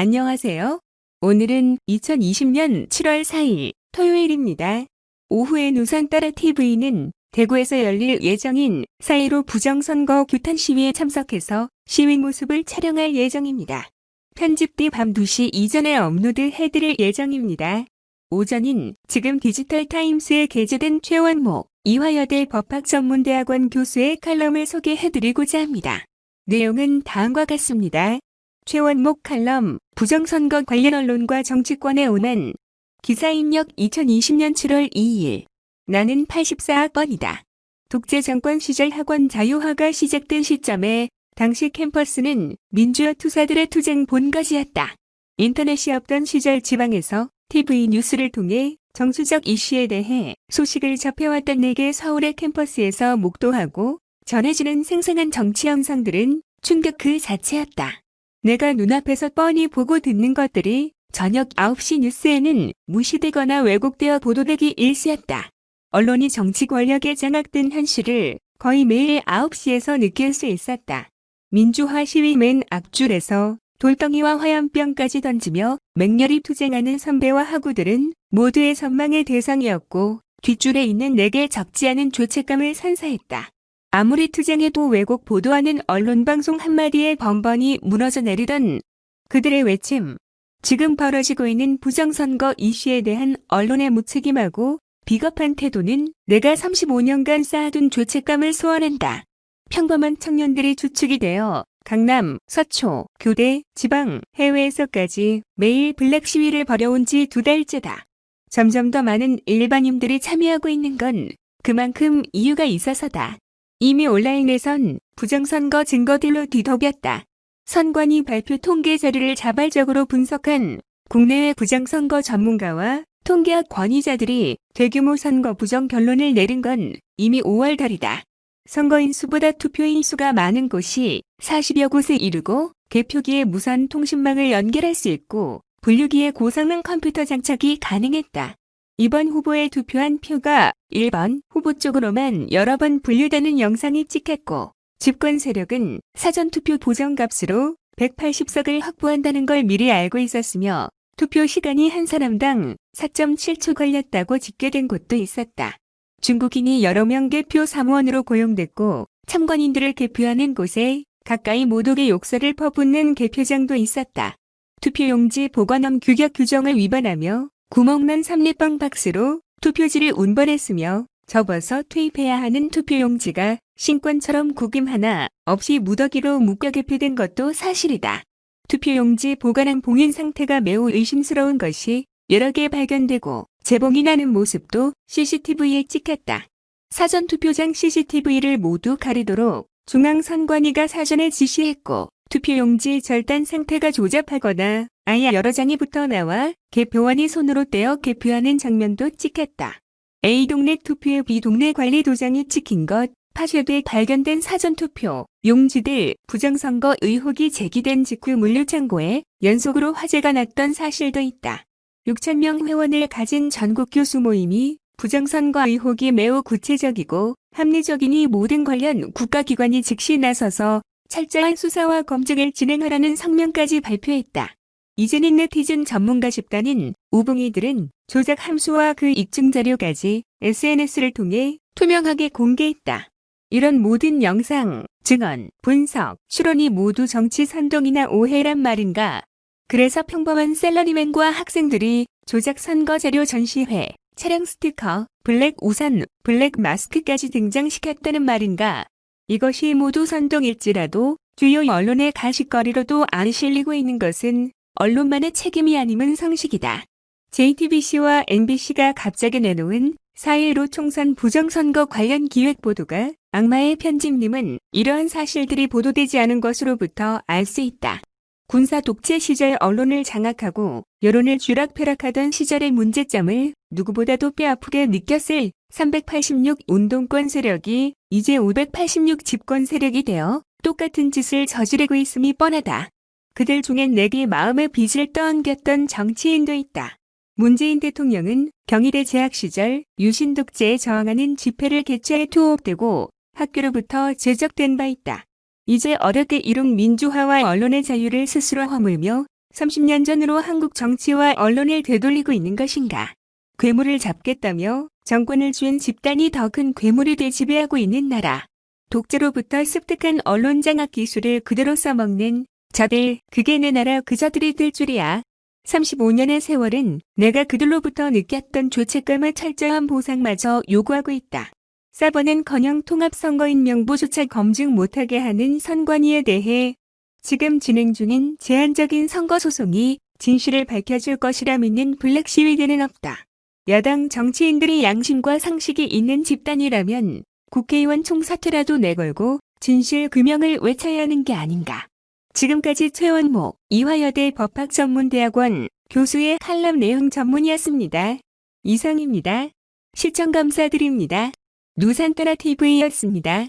안녕하세요. 오늘은 2020년 7월 4일 토요일입니다. 오후에 누산 따라 TV는 대구에서 열릴 예정인 4.15 부정선거 규탄 시위에 참석해서 시위 모습을 촬영할 예정입니다. 편집 뒤 밤 2시 이전에 업로드 해드릴 예정입니다. 오전인 지금 디지털 타임스에 게재된 최원목 이화여대 법학전문대학원 교수의 칼럼을 소개해드리고자 합니다. 내용은 다음과 같습니다. 최원목 칼럼 부정선거 관련 언론과 정치권에 오는 기사 입력 2020년 7월 2일 나는 84학번이다. 독재 정권 시절 학원 자유화가 시작된 시점에 당시 캠퍼스는 민주화 투사들의 투쟁 본거지였다. 인터넷이 없던 시절 지방에서 TV 뉴스를 통해 정수적 이슈에 대해 소식을 접해왔던 내게 서울의 캠퍼스에서 목도하고 전해지는 생생한 정치 영상들은 충격 그 자체였다. 내가 눈앞에서 뻔히 보고 듣는 것들이 저녁 9시 뉴스에는 무시되거나 왜곡되어 보도되기 일쑤였다. 언론이 정치 권력에 장악된 현실을 거의 매일 9시에서 느낄 수 있었다. 민주화 시위 맨 앞줄에서 돌덩이와 화염병까지 던지며 맹렬히 투쟁하는 선배와 학우들은 모두의 선망의 대상이었고 뒷줄에 있는 내게 적지 않은 죄책감을 선사했다. 아무리 투쟁해도 왜곡 보도하는 언론 방송 한마디에 번번이 무너져 내리던 그들의 외침. 지금 벌어지고 있는 부정선거 이슈에 대한 언론의 무책임하고 비겁한 태도는 내가 35년간 쌓아둔 죄책감을 소환한다. 평범한 청년들이 주축이 되어 강남, 서초, 교대, 지방, 해외에서까지 매일 블랙 시위를 벌여온 지 두 달째다. 점점 더 많은 일반인들이 참여하고 있는 건 그만큼 이유가 있어서다. 이미 온라인에선 부정선거 증거들로 뒤덮였다. 선관위 발표 통계 자료를 자발적으로 분석한 국내외 부정선거 전문가와 통계학 권위자들이 대규모 선거 부정 결론을 내린 건 이미 5월 달이다. 선거인 수보다 투표인 수가 많은 곳이 40여 곳에 이르고 개표기에 무선 통신망을 연결할 수 있고 분류기에 고성능 컴퓨터 장착이 가능했다. 이번 후보에 투표한 표가 1번 후보 쪽으로만 여러 번 분류되는 영상이 찍혔고 집권 세력은 사전투표 보정값으로 180석을 확보한다는 걸 미리 알고 있었으며 투표 시간이 한 사람당 4.7초 걸렸다고 집계된 곳도 있었다. 중국인이 여러 명 개표 사무원으로 고용됐고 참관인들을 개표하는 곳에 가까이 모독의 욕설을 퍼붓는 개표장도 있었다. 투표용지 보관함 규격 규정을 위반하며 구멍난 삼립방 박스로 투표지를 운반했으며 접어서 투입해야 하는 투표용지가 신권처럼 구김 하나 없이 무더기로 묶여 개표된 것도 사실이다. 투표용지 보관한 봉인 상태가 매우 의심스러운 것이 여러 개 발견되고 재봉이 나는 모습도 CCTV에 찍혔다. 사전 투표장 CCTV를 모두 가리도록 중앙선관위가 사전에 지시했고 투표용지 절단 상태가 조잡하거나 아예 여러 장이 붙어 나와 개표원이 손으로 떼어 개표하는 장면도 찍혔다. A 동네 투표의 B 동네 관리 도장이 찍힌 것, 파쇄돼 발견된 사전투표, 용지들, 부정선거 의혹이 제기된 직후 물류창고에 연속으로 화재가 났던 사실도 있다. 6천명 회원을 가진 전국 교수 모임이 부정선거 의혹이 매우 구체적이고 합리적이니 모든 관련 국가기관이 즉시 나서서 철저한 수사와 검증을 진행하라는 성명까지 발표했다. 이제는 네티즌 전문가 집단인 우붕이들은 조작 함수와 그 입증 자료까지 SNS를 통해 투명하게 공개했다. 이런 모든 영상, 증언, 분석, 추론이 모두 정치 선동이나 오해란 말인가? 그래서 평범한 셀러리맨과 학생들이 조작 선거 자료 전시회, 차량 스티커, 블랙 우산, 블랙 마스크까지 등장시켰다는 말인가? 이것이 모두 선동일지라도 주요 언론의 가십거리로도 안 실리고 있는 것은 언론만의 책임이 아님은 상식이다. JTBC와 MBC가 갑자기 내놓은 4.15 총선 부정선거 관련 기획 보도가 악마의 편집님은 이러한 사실들이 보도되지 않은 것으로부터 알 수 있다. 군사 독재 시절 언론을 장악하고 여론을 쥐락펴락하던 시절의 문제점을 누구보다도 뼈아프게 느꼈을 386 운동권 세력이 이제 586 집권 세력이 되어 똑같은 짓을 저지르고 있음이 뻔하다. 그들 중엔 내게 마음의 빚을 떠안겼던 정치인도 있다. 문재인 대통령은 경희대 재학 시절 유신 독재에 저항하는 집회를 개최해 투옥되고 학교로부터 제적된 바 있다. 이제 어렵게 이룬 민주화와 언론의 자유를 스스로 허물며 30년 전으로 한국 정치와 언론을 되돌리고 있는 것인가? 괴물을 잡겠다며 정권을 쥔 집단이 더 큰 괴물이 돼 지배하고 있는 나라. 독재로부터 습득한 언론 장악 기술을 그대로 써먹는 저들, 그게 내 나라 그저들이 될 줄이야. 35년의 세월은 내가 그들로부터 느꼈던 죄책감과 철저한 보상마저 요구하고 있다. 사번은커녕 통합선거인 명부조차 검증 못하게 하는 선관위에 대해 지금 진행 중인 제한적인 선거 소송이 진실을 밝혀줄 것이라 믿는 블랙 시위대는 없다. 야당 정치인들이 양심과 상식이 있는 집단이라면 국회의원 총사퇴라도 내걸고 진실 규명을 외쳐야 하는 게 아닌가. 지금까지 최원목 이화여대 법학전문대학원 교수의 칼럼 내용 전문이었습니다. 이상입니다. 시청 감사드립니다. 누산따라 TV였습니다.